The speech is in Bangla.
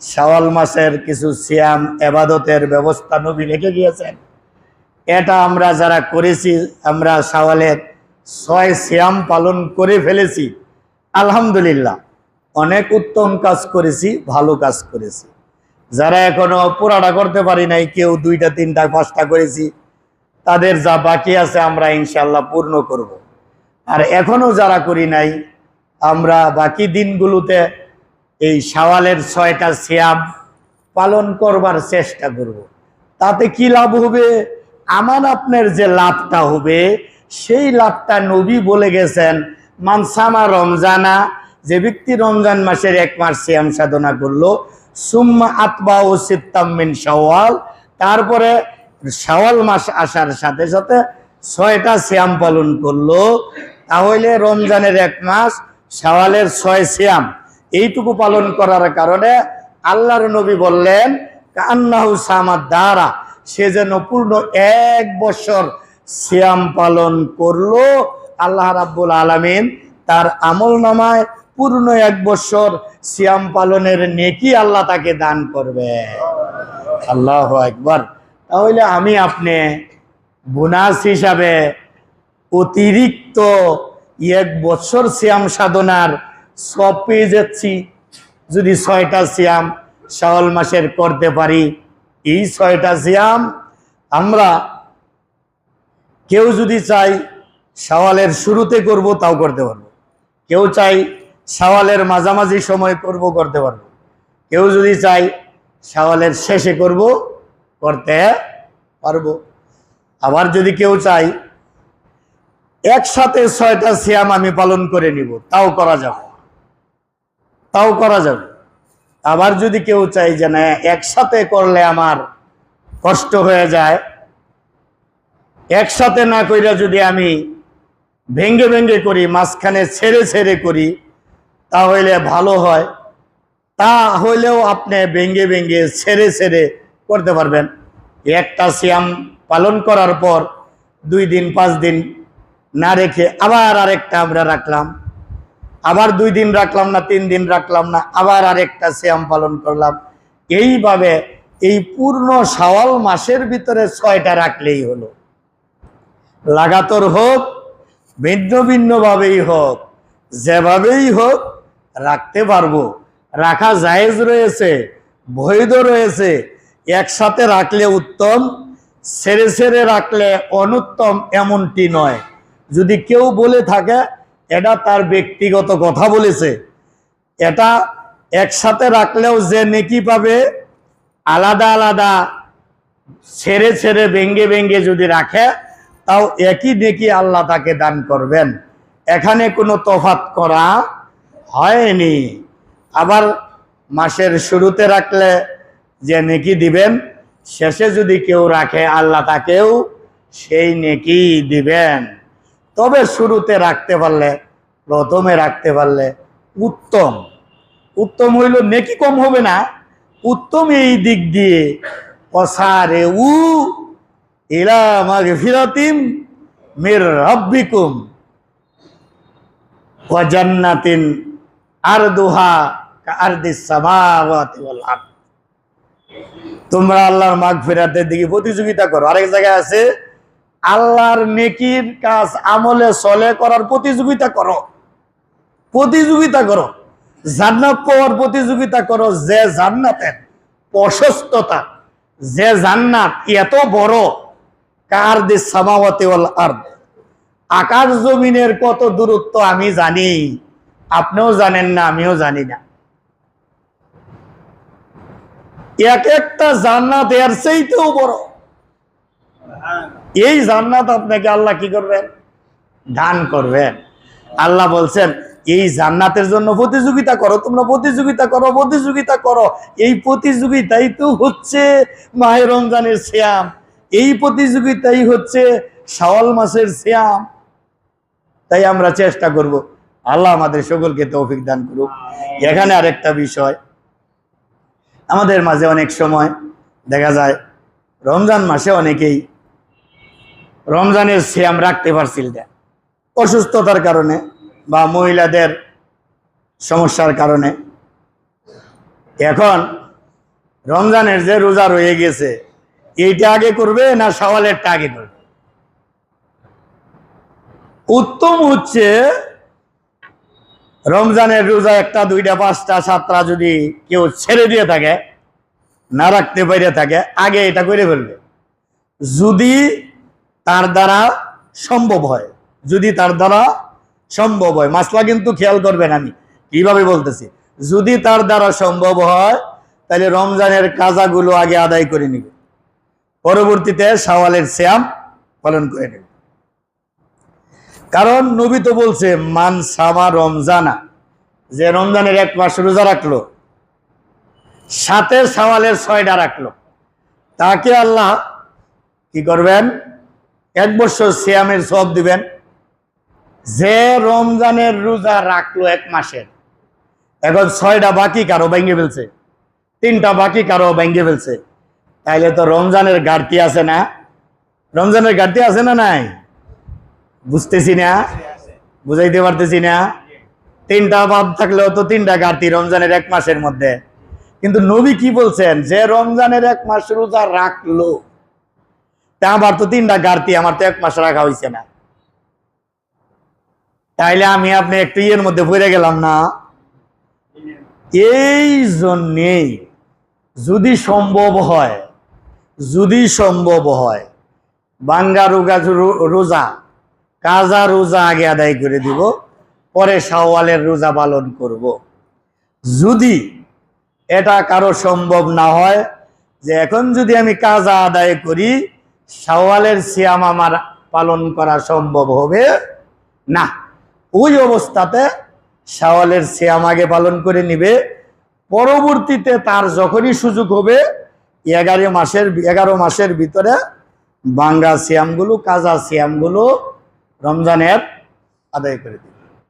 শাওয়াল মাসের কিছু সিয়াম, এবাদতের ব্যবস্থা নবী রেখে গিয়েছেন। এটা আমরা যারা করেছি, আমরা শাওয়ালের ছয় সিয়াম পালন করে ফেলেছি। আলহামদুলিল্লাহ, অনেক উত্তম কাজ করেছি, ভালো কাজ করেছি। যারা এখনও পুরাটা করতে পারি নাই, কেউ দুইটা, তিনটা, পাঁচটা করেছি, তাদের যা বাকি আছে আমরা ইনশাল্লাহ পূর্ণ করব। আর এখনও যারা করি নাই, আমরা বাকি দিনগুলোতে এই শাওয়ালের ছয়টা সিয়াম পালন করবার চেষ্টা করব। তাতে কি লাভ হবে? আমার আপনার যে লাভটা হবে, সেই লাভটা নবী বলে গেছেন মানসামা রমজানা যে ব্যক্তি রমজান মাসের এক মাস সিয়াম সাধনা করল, সুম্মা আতবা ও সিত্তাম্মিন সওয়াল তারপরে শাওয়াল মাস আসার সাথে সাথে ছয়টা সিয়াম পালন করল। তাহলে রমজানের এক মাস, শাওয়ালের ছয় সিয়াম। এইটুকু পালন করার কারণে আল্লাহর নবী বললেন, কান্নাহু সামাদ দ্বারা সে যেন পূর্ণ এক বছর সিয়াম পালন করল। আল্লাহ রাব্বুল আলামিন তার আমল নামায় পূর্ণ এক বছর সিয়াম পালনের নেকি আল্লাহ তাকে দান করবে আল্লাহ একবার তাহলে আমি আপনি বোনাস হিসাবে অতিরিক্ত এক বছর সিয়াম সাধনার সব পেয়ে যাচ্ছি। যদি ছয়টা সিয়াম শাওয়াল মাসের করতে পারি, এই ছয়টা সিয়াম আমরা কেউ যদি চাই শাওয়ালের শুরুতে করব, তাও করতে পারব। কেউ চাই শাওয়ালের মাঝামাঝি সময় করব, করতে পারব। কেউ যদি চাই শাওয়ালের শেষে করব, করতে পারব। আবার যদি কেউ চাই একসাথে ছয়টা সিয়াম আমি পালন করে নিব, তাও করা যাবে। তাও করা যাবে। আবার যদি কেউ চাই যে না, একসাথে করলে আমার কষ্ট হয়ে যায়, একসাথে না কইরা যদি আমি ভেঙ্গে ভেঙ্গে করি, মাঝখানে ছেড়ে ছেড়ে করি, তাহলে ভালো হয়। তা হইলেও আপনি ভেঙ্গে ভেঙ্গে ছেড়ে ছেড়ে করতে পারবেন। একটা সিয়াম পালন করার পর দুই দিন, পাঁচ দিন না রেখে আবার আরেকটা আমরা রাখলাম। আবার দুই দিন রাখলাম না, তিন দিন রাখলাম না, আবার আরেকটা সিয়াম পালন করলাম। এইভাবে এই পূর্ণ শাওয়াল মাসের ভিতরে ছয়টা রাখলেই হলো। লাগাতর হোক, ভিন্ন ভিন্নভাবেই হোক, যেভাবেই হোক রাখতে পারব। রাখা জায়েজ রয়েছে, বৈধ রয়েছে, একসাথে রাখলে উত্তম ছেড়ে ছেড়ে রাখলে অনুত্তম এমনটি নয়। যদি কেউ বলে থাকে এটা তার ব্যক্তিগত কথা বলেছে। এটা একসাথে রাখলেও যে নেকি পাবে, আলাদা আলাদা ছেড়ে ছেড়ে ভেঙ্গে ভেঙ্গে যদি রাখে, তাও একই নেকি আল্লাহ তাকে দান করবেন। এখানে কোনো তফাত করা হয়নি। আবার মাসের শুরুতে রাখলে যে নেকি দিবেন, শেষে যদি কেউ রাখে, আল্লাহ তাকেও সেই নেকি দিবেন। তবে শুরুতে রাখতে পারলে, প্রথমে রাখতে পারলে উত্তম। উত্তম হইল নেকি কম হবে না, উত্তম এই দিক দিয়ে অসারে উ ইলা মাগফিরাতিম মির রাব্বিকুম জান্নাতিন আরদুহা কাআরদিস সামাওয়াতি তোমরা আল্লাহর মাগফিরাতের দিকে প্রতিযোগিতা করো। আরেক জায়গায় আছে আল্লাহর নেকির কাজ আমলে চলে করার প্রতিযোগিতা করো। প্রতিযোগিতা করো। জান্নাত পাওয়ার প্রতিযোগিতা করো যে জান্নাতের প্রশস্ততা, যে জান্নাত এত বড়, কার দিস সামাওয়াতি আকাশ জমিনের কত দূরত্ব আমি জানি, আপনিও জানেন না, আমিও জানি না। এক একটা জান্নাত এর চাইতেও বড়। এই জান্নাত আপনাকে আল্লাহ কি করবেন? দান করবেন। আল্লাহ বলছেন এই জান্নাতের জন্য প্রতিযোগিতা করো তোমরা প্রতিযোগিতা করো প্রতিযোগিতা করো। এই প্রতিযোগিতাই তো হচ্ছে মাহে রমজানের শ্যাম এই প্রতিযোগিতাই হচ্ছে শাওয়াল মাসের শ্যাম তাই আমরা চেষ্টা করব। আল্লাহ আমাদের সকলকে তৌফিক দান করুক। এখানে আরেকটা বিষয়। আমাদের মাঝে অনেক সময় দেখা যায় রমজান মাসে অনেকেই রমজানের শ্যাম রাখতে পারছিল না। অসুস্থতার কারণে বা মহিলাদের সমস্যার কারণে। এখন রমজানের যে রোজা রয়ে গেছে, এইটা আগে করবে না সওয়ালেরটা আগে করবে? উত্তম হচ্ছে রমজানের রোজা একটা, দুইটা, পাঁচটা, সাতটা যদি কেউ ছেড়ে দিয়ে থাকে, না রাখতে পারে থাকে, আগে এটা করে ফেলবে। যদি তার দ্বারা সম্ভব হয়। যদি তার দ্বারা সম্ভব হয়। মাসলা কিন্তু খেয়াল করবেন আমি, কীভাবে বলতেছি? যদি তার দ্বারা সম্ভব হয়, তাহলে রমজানের কাজাগুলো আগে আদায় করে নিবে। পরবর্তীতে সওয়ালের শ্যাম পালন করে নেবে। কারণ নবী তো বলছে, মান সামা রমজানা যে রমজানের এক মাস রোজা রাখল, সাথে সওয়ালের ছয়টা রাখল। তাকে আল্লাহ কি করবেন? এক বছর সিয়ামের সব দিবেন। যে রমজানের রোজা রাখল এক মাসের, এখন ছয়টা বাকি কারও ভেঙে ফেলছে, তিনটা বাকি কারও ভেঙে ফেলছে। তাইলে তো রমজানের ঘাটতি আছে না? রমজানের ঘাটতি আছে না নাই? বুঝতেছি না, বুঝাইতে পারতেছি না। তিনটা বাদ থাকলেও তো তিনটা ঘাটতি রমজানের এক মাসের মধ্যে। কিন্তু নবী কি বলছেন? যে রমজানের এক মাস রোজা রাখল তা আমার তো তিনটা ঘাটতি আমার তো এক মাস রাখা হয়েছে না তাইলে আমি আপনি একটু ইয়ের মধ্যে পড়ে গেলাম না এই জন্যেই যদি সম্ভব হয়, যদি সম্ভব হয়, বাঙ্গা রোগা রোজা, কাজা রোজা আগে আদায় করে দিব, পরে সাওয়ালের রোজা পালন করব। যদি এটা কারও সম্ভব না হয়, যে এখন যদি আমি কাজা আদায় করি শাওয়ালের সিয়াম আমার পালন করা সম্ভব হবে না। ওই অবস্থাতে শাওয়ালের সিয়াম আগে পালন করে নিবে। পরবর্তীতে তার যখনই সুযোগ হবে, এগারো মাসের এগারো মাসের ভিতরে বাঙ্গা সিয়ামগুলো, কাজা সিয়ামগুলো রমজানের আদায় করে দিবে।